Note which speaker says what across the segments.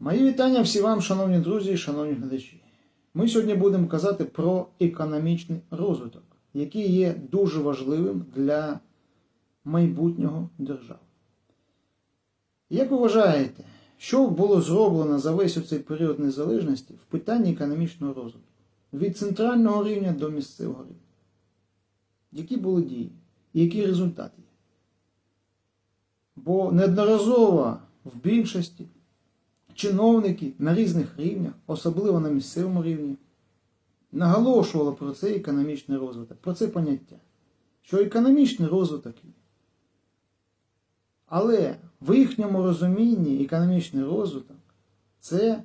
Speaker 1: Мої вітання всі вам, шановні друзі і шановні глядачі. Ми сьогодні будемо казати про економічний розвиток, який є дуже важливим для майбутнього держави. Як ви вважаєте, що було зроблено за весь цей період незалежності в питанні економічного розвитку? Від центрального рівня до місцевого рівня? Які були дії які результати є? Бо неодноразово в більшості чиновники на різних рівнях, особливо на місцевому рівні, наголошували про цей економічний розвиток, про це поняття, що економічний розвиток є. Але в їхньому розумінні економічний розвиток це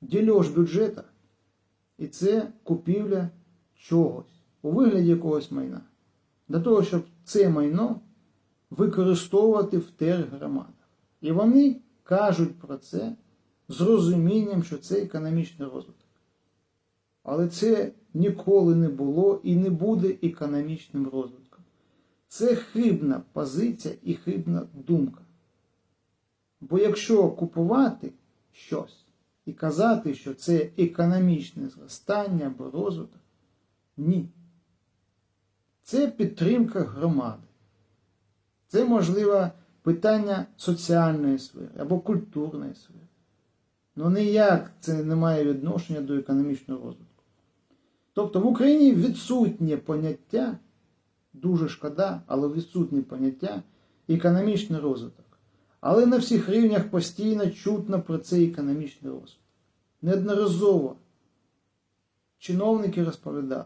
Speaker 1: дільож бюджета і це купівля чогось у вигляді якогось майна. Для того, щоб це майно використовувати в тергромадах. І вони кажуть про це з розумінням, що це економічний розвиток. Але це ніколи не було і не буде економічним розвитком. Це хибна позиція і хибна думка. Бо якщо купувати щось і казати, що це економічне зростання або розвиток, ні. Це підтримка громади. Це, можливо, питання соціальної сфери або культурної сфери. Ну ніяк це не має відношення до економічного розвитку. Тобто в Україні відсутнє поняття, дуже шкода, але відсутнє поняття економічний розвиток. Але на всіх рівнях постійно чутно про цей економічний розвиток. Неодноразово чиновники розповідали.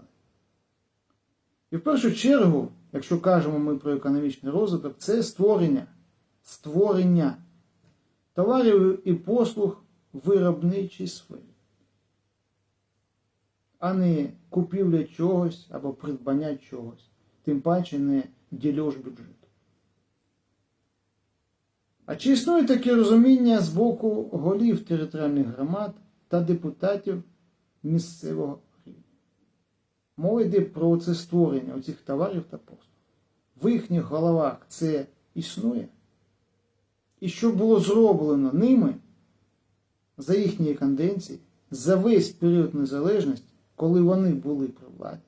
Speaker 1: І в першу чергу, якщо кажемо ми про економічний розвиток, це створення, створення товарів і послуг виробничій сфері, а не купівля чогось або придбання чогось, тим паче не дільож бюджету. А чи існує таке розуміння з боку голів територіальних громад та депутатів місцевого рівня? Мова йде про це створення оцих товарів та послуг. В їхніх головах це існує? І що було зроблено ними за їхньої канденції, за весь період незалежності, коли вони були при владі?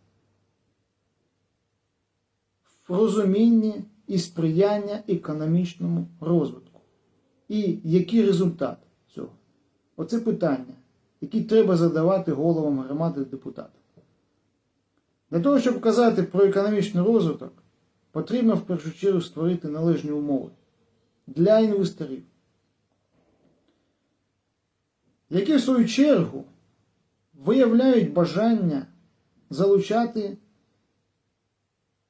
Speaker 1: В розумінні і сприяння економічному розвитку. І який результат цього? Оце питання, які треба задавати головам громади депутатів. Для того, щоб казати про економічний розвиток, потрібно в першу чергу створити належні умови для інвесторів, які в свою чергу виявляють бажання залучати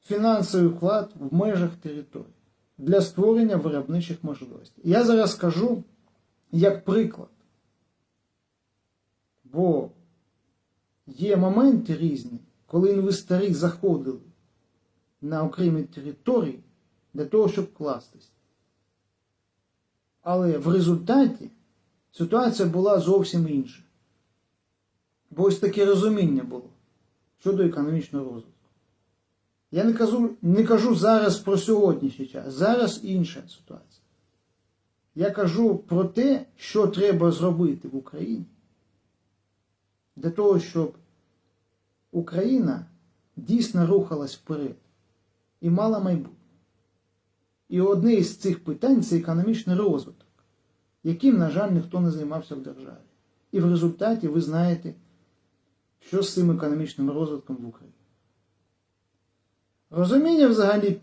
Speaker 1: фінансовий вклад в межах території для створення виробничих можливостей. Я зараз скажу як приклад, бо є моменти різні, коли інвестори заходили на окремі території для того, щоб кластись. Але в результаті ситуація була зовсім інша. Бо ось таке розуміння було щодо економічного розвитку. Я не кажу, не кажу зараз про сьогоднішній час. Зараз інша ситуація. Я кажу про те, що треба зробити в Україні для того, щоб Україна дійсно рухалась вперед і мала майбутнє. І одне із цих питань це економічний розвиток, яким, на жаль, ніхто не займався в державі. І в результаті ви знаєте, що з цим економічним розвитком в Україні. Розуміння взагалі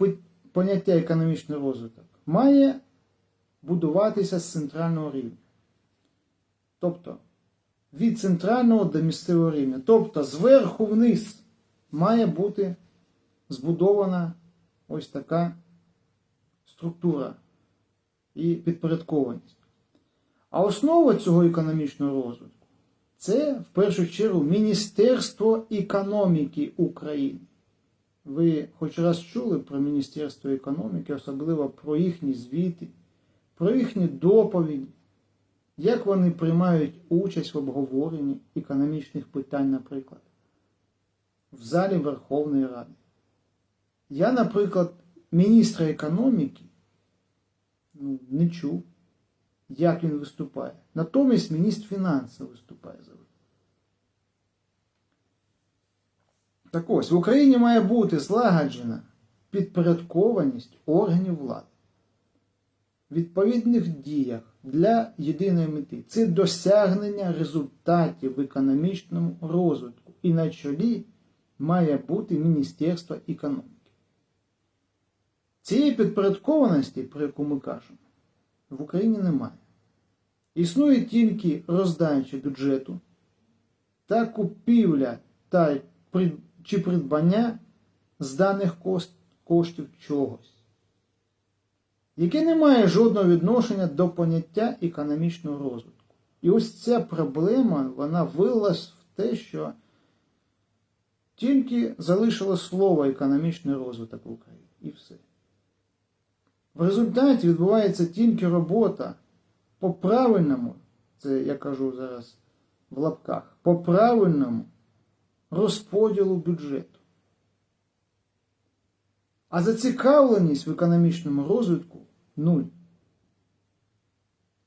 Speaker 1: поняття економічний розвиток має будуватися з центрального рівня. Тобто від центрального до місцевого рівня. Тобто зверху вниз має бути збудована ось така структура і підпорядкованість. А основа цього економічного розвитку це в першу чергу Міністерство економіки України. Ви хоч раз чули про Міністерство економіки, особливо про їхні звіти, про їхні доповіді, як вони приймають участь в обговоренні економічних питань, наприклад, в залі Верховної Ради. Я, наприклад, міністра економіки не чув. як він виступає. Натомість міністр фінансів виступає за вибори. Так ось, в Україні має бути злагоджена підпорядкованість органів влади. Відповідних діях для єдиної мети це досягнення результатів в економічному розвитку. І на чолі має бути Міністерство економіки. Цієї підпорядкованості, про яку ми кажемо, в Україні немає. Існує тільки роздача бюджету та купівля та чи придбання з даних коштів чогось, яке не має жодного відношення до поняття економічного розвитку. І ось ця проблема вона вилилась в те, що тільки залишило слово економічний розвиток в Україні. І все. В результаті відбувається тільки робота по правильному, це я кажу зараз в лапках, по правильному розподілу бюджету. А зацікавленість в економічному розвитку нуль.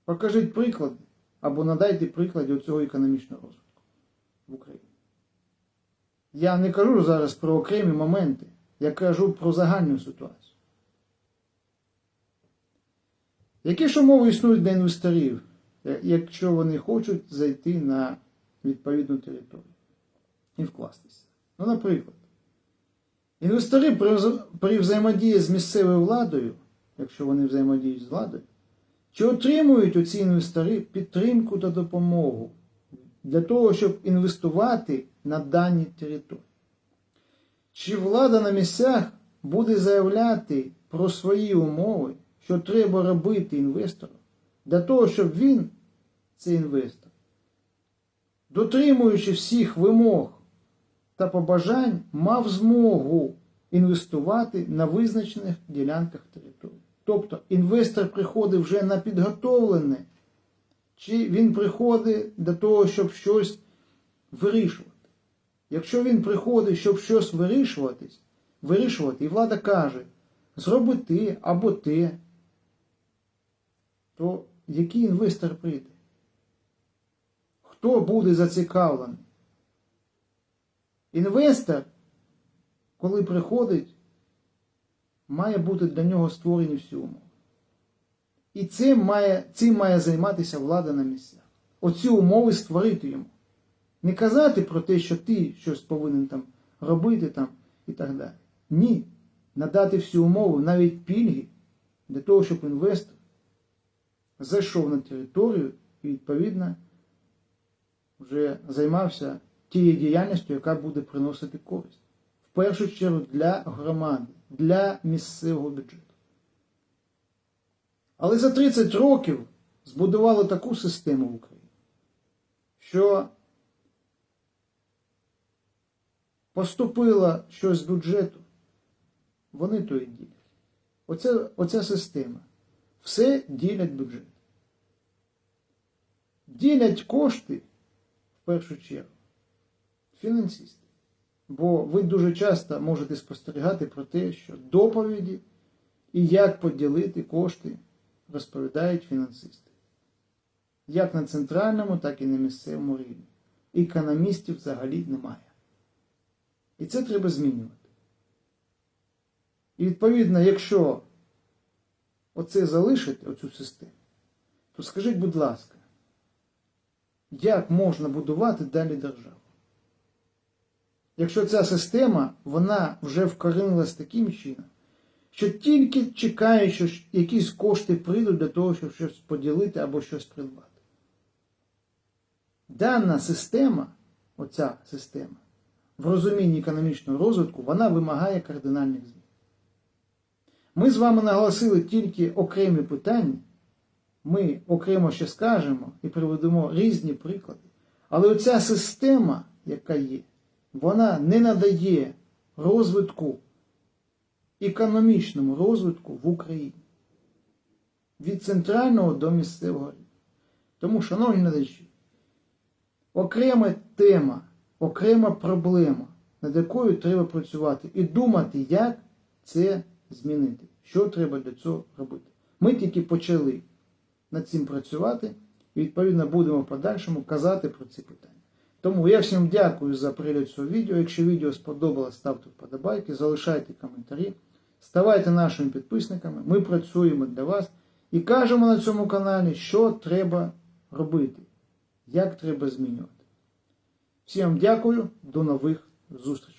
Speaker 1: Покажіть приклади або надайте приклади цього економічного розвитку в Україні. Я не кажу зараз про окремі моменти, я кажу про загальну ситуацію. Які ж умови існують для інвесторів, е, якщо вони хочуть зайти на відповідну територію і вкластися? Ну, наприклад, інвестори при, взаємодії з місцевою владою, якщо вони взаємодіють з владою, чи отримують оці інвестори підтримку та допомогу для того, щоб інвестувати на даній території? Чи влада на місцях буде заявляти про свої умови, що треба робити інвестору, для того, щоб він, цей інвестор, дотримуючи всіх вимог та побажань, мав змогу інвестувати на визначених ділянках території. Тобто інвестор приходить вже на підготовлене, чи він приходить для того, щоб щось вирішувати. Якщо він приходить, щоб щось вирішуватись, вирішувати, і влада каже, зроби те або те, то який інвестор прийде? Хто буде зацікавлений? Інвестор, коли приходить, має бути для нього створені всі умови. І цим має, цим має займатися влада на місцях. Оці умови створити йому. Не казати про те, що ти щось повинен там робити там і так далі. Ні. Надати всі умови, навіть пільги, для того, щоб інвестор зайшов на територію і, відповідно, вже займався тією діяльністю, яка буде приносити користь. В першу чергу для громади, для місцевого бюджету. Але за 30 років збудували таку систему в Україні, що поступило щось з бюджету, вони то і ділять. Оця, оця система. Все ділять бюджет. Ділять кошти, в першу чергу, фінансисти. Бо ви дуже часто можете спостерігати про те, що доповіді і як поділити кошти розповідають фінансисти. Як на центральному, так і на місцевому рівні. Економістів взагалі немає. І це треба змінювати. І відповідно, якщо оце залишити, оцю систему, то скажіть, будь ласка, як можна будувати далі державу? Якщо ця система, вона вже вкорінилась таким чином, що тільки чекає, що якісь кошти прийдуть для того, щоб щось поділити або щось придбати. Дана система, оця система, в розумінні економічного розвитку, вона вимагає кардинальних змін. Ми з вами наголосили тільки окремі питання, ми окремо ще скажемо і приведемо різні приклади. Але оця система, яка є, вона не надає розвитку, економічному розвитку в Україні. Від центрального до місцевого рівня. Тому, шановні глядачі, окрема тема, окрема проблема, над якою треба працювати і думати, як це змінити. Що треба для цього робити. Ми тільки почали. над цим працювати і відповідно будемо в подальшому казати про ці питання. Тому я всім дякую за перегляд цього відео. Якщо відео сподобалось, ставте вподобайки, залишайте коментарі, ставайте нашими підписниками. Ми працюємо для вас і кажемо на цьому каналі, що треба робити, як треба змінювати. Всім дякую, до нових зустрічей.